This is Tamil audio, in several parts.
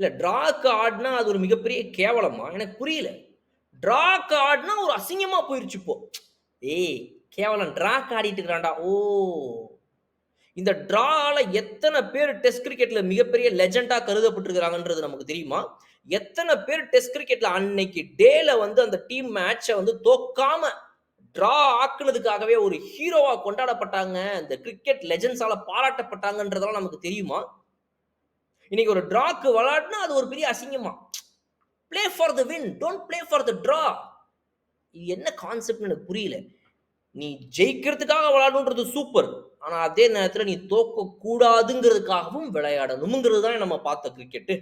இல்லை ட்ராக்கு ஆடினா அது ஒரு மிகப்பெரிய கேவலமா? எனக்கு புரியல. ட்ராக்கு ஆடினா ஒரு அசிங்கமாக போயிருச்சு இப்போ. ஏய் கேவலம் ட்ராக் ஆடிட்டு இருக்கிறான்டா. ஓ! இந்த ட்ரால எத்தனை பேர் டெஸ்ட் கிரிக்கெட்ல மிகப்பெரிய லெஜெண்டா கருதப்பட்டிருக்கிறாங்கன்றது நமக்கு தெரியுமா? எத்தனை பேர் டெஸ்ட் கிரிக்கெட்ல அன்னைக்கு டேல வந்து அந்த டீம் மேட்சை வந்து தோக்காம ட்ரா ஆக்குனதுக்காகவே ஒரு ஹீரோவா கொண்டாடப்பட்டாங்க. இந்த கிரிக்கெட் லெஜெண்ட்ஸால பாராட்டப்பட்டாங்கன்றதெல்லாம் நமக்கு தெரியுமா? இன்னைக்கு ஒரு ட்ராக்கு விளாட்னா அது ஒரு பெரிய அசிங்கமா? Play for the win. Don't play for the draw. இது என்ன கான்செப்ட்னு எனக்கு புரியல. நீ ஜெயிக்கிறதுக்காக விளையாடணுன்றது சூப்பர். ஆனால் அதே நேரத்தில் நீ தோக்கக்கூடாதுங்கிறதுக்காகவும் விளையாடணுங்கிறது தான் நம்ம பார்த்த கிரிக்கெட்டு.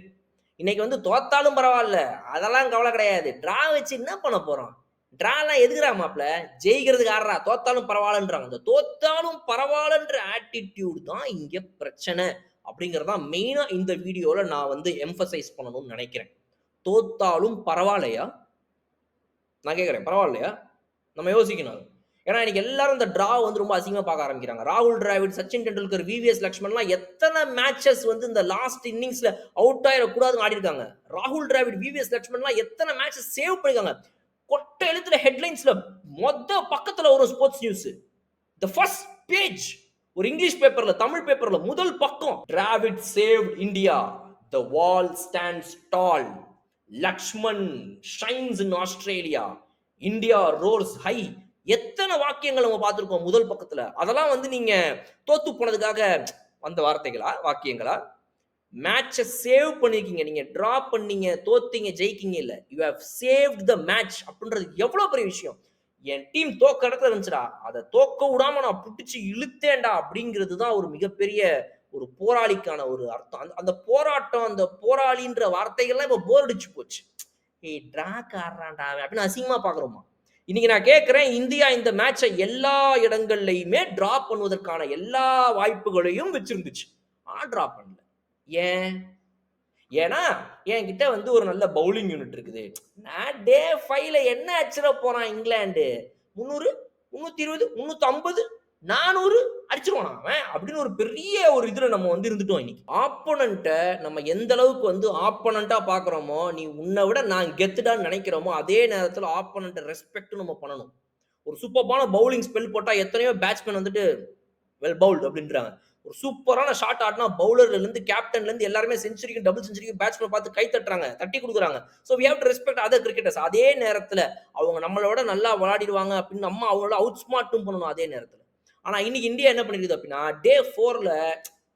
இன்னைக்கு வந்து தோத்தாலும் பரவாயில்ல அதெல்லாம் கவலை கிடையாது. ட்ரா வச்சு என்ன பண்ண போகிறோம் ட்ராலாம் எதுக்குறா மாப்ள? ஜெயிக்கிறதுக்கு ஆடுறா. தோத்தாலும் பரவாயில்லன்றாங்க இந்த தோத்தாலும் பரவாயில்லன்ற ஆட்டிட்யூட் தான் இங்கே பிரச்சனை. அப்படிங்கிறது தான் இந்த வீடியோவில் நான் வந்து எம்ஃபசைஸ் பண்ணணும்னு நினைக்கிறேன் தோத்தாலும் பரவாயில்லையா நான் கேட்குறேன் பரவாயில்லையா நம்ம யோசிக்கணும். ஏன்னா இன்னைக்கு எல்லாரும் இந்த ட்ரா வந்து ரொம்ப அதிகமாக பார்க்க ஆரம்பிக்கிறாங்க. ராகுல் டிராவிட், சச்சின் டெண்டுல்கர், விவிஎஸ் லக்ஷ்மண்லாம் எத்தனை மேட்சஸ் வந்து இந்த லாஸ்ட் இன்னிங்ஸில் அவுட் ஆயிறக்கூடாதுன்னு ஆடிருக்காங்க ராகுல் டிராவிட், விவிஎஸ் லக்ஷ்மண்லாம் எத்தனை மேட்சஸ் சேவ் பண்ணிருக்காங்க கொட்டை எழுத்துல ஹெட்லைன்ஸில் மொத்த பக்கத்தில் வரும் sports news. The first page ஒரு இங்கிலீஷ் பேப்பர்ல, தமிழ் பேப்பர்ல முதல் பக்கம். Dravid save India. The wall stands tall. Laxman shines in Australia. India roars high. எத்தனை வாக்கியங்கள் நம்ம பார்த்துருக்கோம் முதல் பக்கத்துல. அதெல்லாம் வந்து நீங்க தோத்து போனதுக்காக வந்த வார்த்தைகளா? வாக்கியங்களா? மேட்சை சேவ் பண்ணிருக்கீங்க நீங்க ட்ரா பண்ணீங்க, தோத்தீங்க, ஜெயிக்கீங்க இல்ல. You have saved the match அப்படின்றது எவ்வளவு பெரிய விஷயம். என் டீம் தோக்க இடத்துல இருந்துச்சுடா. அதை தோக்க விடாம நான் புட்டிச்சு இழுத்தேன்டா அப்படிங்கிறது தான் ஒரு மிகப்பெரிய ஒரு போராளிக்கான ஒரு அர்த்தம். அந்த அந்த போராட்டம், அந்த போராளின்ற வார்த்தைகள்லாம் இப்போ போர் அடிச்சு போச்சு. ஏய் ட்ரா ஆடுறான்டா அப்படின்னு அசிங்கமா பாக்குறோமா இன்னைக்கு நான் கேட்கிறேன் இந்தியா இந்த மேட்சை எல்லா இடங்கள்லையுமே டிரா பண்ணுவதற்கான எல்லா வாய்ப்புகளையும் வச்சிருந்துச்சு. ஆ டிரா பண்ணல. ஏன்? ஏன்னா என்கிட்ட வந்து ஒரு நல்ல பவுலிங் யூனிட் இருக்குது. நான் டே ஃபைவ்ல என்ன அடிச்சிட போறான் இங்கிலாந்து? 300, 320, 350, 400 அடிச்சிருவானா அவன்? அப்படின்னு ஒரு பெரிய ஒரு இதுல நம்ம வந்து இருந்துட்டோம் இன்னைக்கு. ஆப்போனண்ட்டை நம்ம எந்த அளவுக்கு வந்து ஆப்போனன்ட்டா பார்க்குறோமோ நீ உன்னை விட நான் கெத்துடான்னு நினைக்கிறோமோ அதே நேரத்துல ஆப்போனண்ட்டை ரெஸ்பெக்ட்டும் நம்ம பண்ணணும். ஒரு சூப்பர்பான பவுலிங் ஸ்பெல் போட்டா எத்தனையோ பேட்ஸ்மேன் வந்துட்டு வெல் பவுல்டு அப்படின்றாங்க. ஒரு சூப்பரான ஷாட் ஆடினா பவுலர்ல இருந்து கேப்டன்ல இருந்து எல்லாருமே செஞ்சுரிக்கும், டபுள் செஞ்சுரிக்கும் பேட்ஸ்மேன் பார்த்து கை தட்டுறாங்க. தட்டி கொடுக்குறாங்க so we have to respect other cricketers. அதே நேரத்தில் அவங்க நம்மளோட நல்லா விளாடிடுவாங்க அப்படின்னு நம்ம அவங்களோட அவுட் ஸ்மார்ட்டும் பண்ணணும் அதே நேரத்தில் ஆனால் இன்னைக்கு இந்தியா என்ன பண்ணிருக்குது அப்படின்னா, டே ஃபோரில்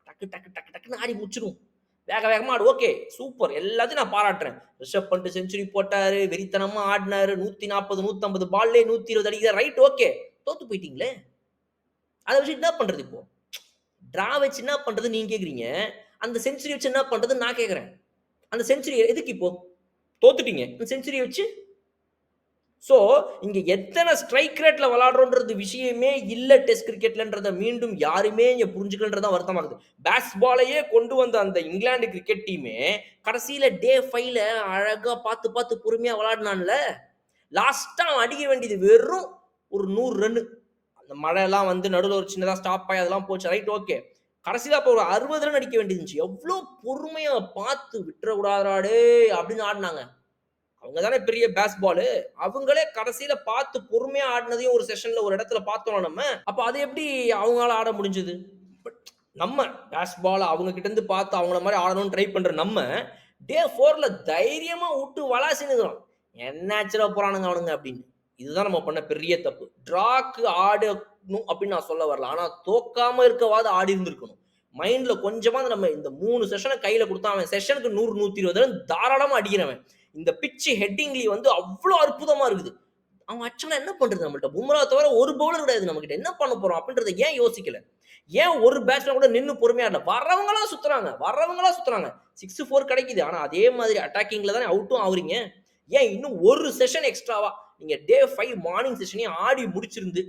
டக்கு டக்கு டக்கு டக்குன்னு ஆடி முடிச்சிடும் வேக வேகமா ஆடு. Okay super. எல்லாத்தையும் நான் பாராட்டுறேன். ரிஷப் பண்ணிட்டு செஞ்சுரி போட்டாரு. வெறித்தனமா ஆடுனாரு. 140, 150 பால்லயே 120 அடிக்கிறார். Right okay. தோத்து போயிட்டீங்களே. அதை வச்சு என்ன பண்றது இப்போ? ட்ரா வச்சு என்ன பண்ணுறது நீங்க கேட்குறீங்க அந்த செஞ்சுரி வச்சு என்ன பண்றதுன்னு நான் கேட்குறேன் அந்த செஞ்சுரி எதுக்கு இப்போ? தோத்துட்டீங்க. அந்த செஞ்சுரி வச்சு? ஸோ இங்க எத்தனை ஸ்ட்ரைக் ரேட்ல விளையாடுறோம்ன்றது விஷயமே இல்லை டெஸ்ட் கிரிக்கெட்லன்றத மீண்டும் யாருமே இங்க புரிஞ்சுக்கலன்றது தான் வருத்தமா இருக்குது. பேட்ஸ்பாலையே கொண்டு வந்த அந்த இங்கிலாந்து கிரிக்கெட் டீமே கடைசியில டே ஃபைவ்ல அழகா பார்த்து பார்த்து பொறுமையா விளையாடுனான்ல. லாஸ்ட்டாக அடிக்க வேண்டியது வெறும் ஒரு நூறு ரன்னு. இந்த மழையெல்லாம் வந்து நடுவில் ஒரு சின்னதாக ஸ்டாப் ஆகி அதெல்லாம் போச்சு. Right okay. கடைசியில அப்போ ஒரு 60 ரன் அடிக்க வேண்டியது இருந்துச்சு. பொறுமையாக பார்த்து விட்டுறக்கூடாதாடே அப்படின்னு ஆடினாங்க அவங்க தானே பெரிய பேஸ்பாலு. அவங்களே கடைசியில பார்த்து பொறுமையா ஆடினதையும் ஒரு செஷன்ல ஒரு இடத்துல பார்த்தோம்ல நம்ம. அப்ப அது எப்படி அவங்களால ஆட முடிஞ்சது? பட் நம்ம பேஸ்பால அவங்க கிட்ட இருந்து பார்த்து அவங்கள மாதிரி ஆடணும்னு ட்ரை பண்ற நம்ம, டே 4ல தைரியமா விட்டு விளாசினுக்கிறோம். என்ன அடிச்சிட போறானுங்க அவனுங்க அப்படின்னு. இதுதான் நம்ம பண்ண பெரிய தப்பு. ட்ராக்கு ஆடணும் அப்படின்னு நான் சொல்ல வரல. ஆனால் தோக்காம இருக்கவாது ஆடி இருந்திருக்கணும். மைண்ட்ல கொஞ்சமாக நம்ம இந்த மூணு செஷனை கையில கொடுத்தா அவன் செஷனுக்கு 100, 120 ரன் தாராளமா அடிக்கிறவன். இந்த பிட்ச் ஹெட்டிங்லி வந்து அவ்வளோ அற்புதமா இருக்குது. அவன் அச்சனா என்ன பண்றது நம்மள்ட்ட? பும்ரா தவிர ஒரு பவுலர் கிடையாது நம்மகிட்ட. என்ன பண்ண போறோம் அப்படின்றத ஏன் யோசிக்கல? ஏன் ஒரு பேட்ஸ்மேன் கூட நின்று பொறுமையா இல்லை வரவங்களா சுத்துறாங்க. வரவங்களா சுத்துறாங்க. 6, 4 கிடைக்குது. ஆனா அதே மாதிரி அட்டாக்கிங்ல தானே அவுட்டும் ஆவுறீங்க. ஏன் இன்னும் ஒரு செஷன் எக்ஸ்ட்ராவா நீங்க டே ஃபைவ் மார்னிங் செஷனே ஆடி முடிச்சிருந்து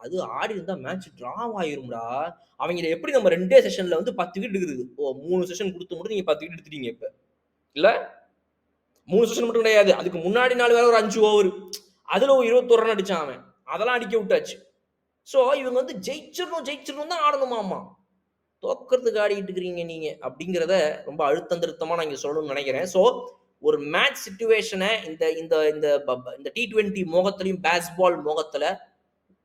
அது ஆடி இருந்தா மேட்ச் ட்ரா ஆயிரும்டா. அவங்கள எப்படி நம்ம ரெண்டே செஷன்ல வந்து பத்து வீடு இருக்குது ஓ மூணு செஷன் கொடுத்து மட்டும் நீங்க பத்து வீடு எடுத்துட்டீங்க இப்ப. இல்ல? மூணு செஷன் மட்டும் கிடையாது. அதுக்கு முன்னாடி நாள் வேற ஒரு அஞ்சு ஓவர். அதுல ஒரு 21 ரன் அடிச்சான் அவன். அதெல்லாம் அடிக்க விட்டாச்சு. ஸோ இவங்க வந்து ஜெயிச்சிடணும் ஜெயிச்சிடணும் தான் ஆடணுமாமா. தோக்கிறதுக்கு ஆடிக்கிட்டு இருக்கிறீங்க நீங்க அப்படிங்கிறத ரொம்ப அழுத்தம் திருத்தமா நான் இங்க சொல்லணும்னு நினைக்கிறேன் ஸோ ஒரு மேட்ச் சுச்சுவேஷனை இந்த இந்த இந்த இந்த டி டுவெண்ட்டி மோகத்திலையும் பேஸ்பால் மோகத்தில்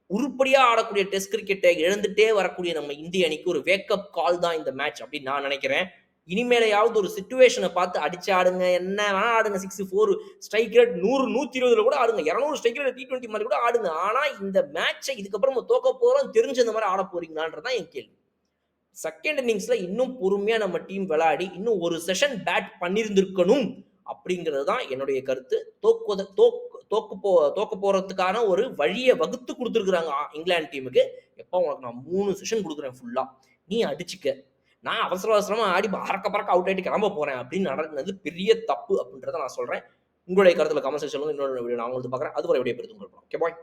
உருப்படியாக ஆடக்கூடிய டெஸ்ட் கிரிக்கெட்டை இழந்துட்டே வரக்கூடிய நம்ம இந்திய அணிக்கு ஒரு வேக்கப் கால் தான் இந்த மேட்ச் அப்படின்னு நான் நினைக்கிறேன். இனிமேலையாவது ஒரு சுச்சுவேஷனை பார்த்து அடிச்சு ஆடுங்க என்ன வேணா ஆடுங்க சிக்ஸ் ஃபோர் ஸ்ட்ரைக் ரேட் நூறு நூத்தி இருபதுல கூட ஆடுங்க இரநூறு ஸ்ட்ரைக் ரேட் டி டுவெண்ட்டி மாதிரி கூட ஆடுங்க. ஆனா இந்த மேட்சை இதுக்கப்புறம் நம்ம தோக்க போறோம் தெரிஞ்ச இந்த மாதிரி ஆட போறீங்களான்றதான் என் கேள்வி. செகண்ட் இன்னிங்ஸ்ல இன்னும் பொறுமையா நம்ம டீம் விளையாடி இன்னும் ஒரு செஷன் பேட் பண்ணியிருந்திருக்கணும் அப்படிங்கிறது தான் என்னுடைய கருத்து. தோக்குவத தோக்கு தோக்கு போ தோக்க போறதுக்கான ஒரு வழியை வகுத்து கொடுத்துருக்குறாங்க இங்கிலாந்து டீமுக்கு. எப்போ உனக்கு நான் மூணு செஷன் கொடுக்குறேன் ஃபுல்லா நீ அடிச்சுக்க. நான் அவசர அவசரமா ஆடி பறக்க பறக்க அவுட் ஆயிட்டு கிளம்ப போறேன் அப்படின்னு நடந்தது பெரிய தப்பு அப்படின்றத நான் சொல்றேன். உங்களுடைய கருத்துல கமெண்ட் செக்ஷன் இன்னொரு வீடியோ நான் உங்களுக்கு பார்க்குறேன். அதுவரை விடைய பெருத்து உங்களுக்கு ஓகே பாய்